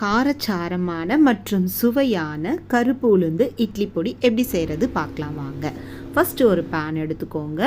காரச்சாரமான மற்றும் சுவையான கருப்பு உளுந்து இட்லி பொடி எப்படி செய்கிறது பார்க்கலாம் வாங்க. ஃபஸ்ட்டு ஒரு பேன் எடுத்துக்கோங்க.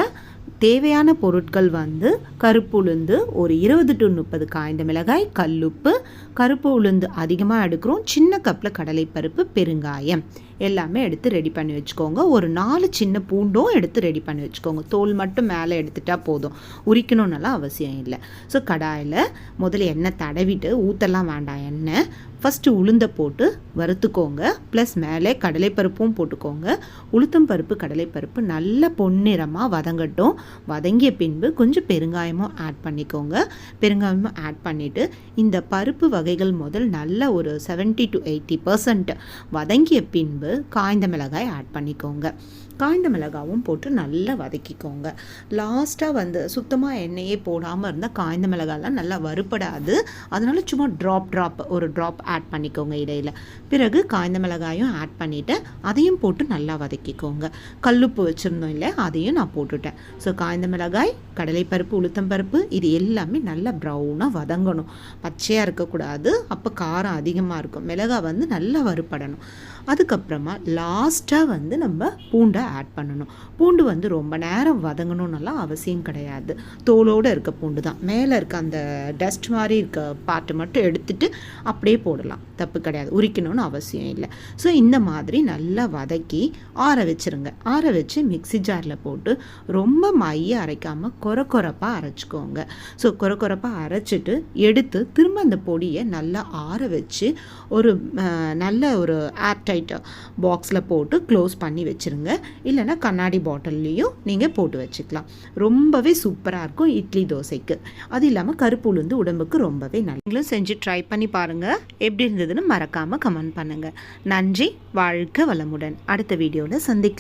தேவையான பொருட்கள் வந்து கருப்பு உளுந்து ஒரு இருபது டு முப்பது காய்ந்த மிளகாய் கல்லுப்பு. கருப்பு உளுந்து அதிகமாக எடுக்கிறோம். சின்ன கப்பில் கடலைப்பருப்பு பெருங்காயம் எல்லாமே எடுத்து ரெடி பண்ணி வச்சுக்கோங்க. ஒரு நாலு சின்ன பூண்டும் எடுத்து ரெடி பண்ணி வச்சுக்கோங்க. தோல் மட்டும் மேலே எடுத்துட்டா போதும். உரிக்கணும்னலாம் அவசியம் இல்லை. ஸோ கடாயில் முதல்ல எண்ணெய் தடவிட்டு ஊற்றலாம் வேண்டாம் எண்ணெய். ஃபஸ்ட்டு உளுந்தை போட்டு வறுத்துக்கோங்க. ப்ளஸ் மேலே கடலைப்பருப்பும் போட்டுக்கோங்க. உளுத்தம் பருப்பு கடலைப்பருப்பு நல்ல பொன்னிறமாக வதங்கட்டும். வதங்கிய பின்பு கொஞ்சம் பெருங்காயமும் ஆட் பண்ணிக்கோங்க. பெருங்காயமும் ஆட் பண்ணிவிட்டு இந்த பருப்பு வகைகள் முதல் நல்ல ஒரு செவன்ட்டி டு எயிட்டி பர்சன்ட் வதங்கிய பின்பு காய்ந்த மிளகாய் ஆட் பண்ணிக்கோங்க. காய்ந்த மிளகாவும் போட்டு நல்லா வதக்கிக்கோங்க. லாஸ்ட்டாக வந்து சுத்தமாக எண்ணெயே போடாமல் இருந்தால் காய்ந்த மிளகாலாம் நல்லா வறுபடாது. அதனால் சும்மா ட்ராப் ட்ராப் ஒரு ட்ராப் ஆட் பண்ணிக்கோங்க இடையில். பிறகு காய்ந்த மிளகாயும் ஆட் பண்ணிவிட்டு அதையும் போட்டு நல்லா வதக்கிக்கோங்க. கல்லுப்பு வச்சுருந்தோம் இல்லை அதையும் நான் போட்டுட்டேன். ஸோ காய்ந்த மிளகாய் கடலைப்பருப்பு உளுத்தம்பருப்பு இது எல்லாமே நல்லா ப்ரௌனாக வதங்கணும். பச்சையாக இருக்கக்கூடாது அப்போ காரம் அதிகமாக இருக்கும். மிளகாய் வந்து நல்லா வறுபடணும். அதுக்கப்புறமா லாஸ்ட்டாக வந்து நம்ம பூண்டை ஆட் பண்ணணும். பூண்டு வந்து ரொம்ப நேரம் வதங்கணும்னலாம் அவசியம் கிடையாது. தோலோடு இருக்க பூண்டு தான். மேலே இருக்க அந்த டஸ்ட் மாதிரி இருக்க பார்ட்டு மட்டும் எடுத்துட்டு அப்படியே போடணும். போடலாம் தப்பு கிடையாது. உரிக்கணும்னு அவசியம் இல்லை. ஸோ இந்த மாதிரி நல்லா வதக்கி ஆற வச்சுருங்க. ஆற வச்சு மிக்ஸி ஜாரில் போட்டு ரொம்ப மைய அரைக்காமல் கொர கொரப்பாக அரைச்சிக்கோங்க. ஸோ கொர கொரப்பாக அரைச்சிட்டு எடுத்து திரும்ப அந்த பொடியை நல்லா ஆற வச்சு ஒரு நல்ல ஒரு ஏர்டைட் பாக்ஸில் போட்டு க்ளோஸ் பண்ணி வச்சுருங்க. இல்லைன்னா கண்ணாடி பாட்டில்லையும் நீங்கள் போட்டு வச்சுக்கலாம். ரொம்பவே சூப்பராக இருக்கும் இட்லி தோசைக்கு. அது இல்லாமல் கருப்பு உளுந்து உடம்புக்கு ரொம்பவே நல்லா நீங்களும் செஞ்சு ட்ரை பண்ணி பாருங்கள் எப்படி இருந்ததுன்னு மறக்காமல் கமெண்ட் பண்ணுங்கள் நன்றி வாழ்க வளமுடன். அடுத்த வீடியோவில் சந்திக்கலாம்.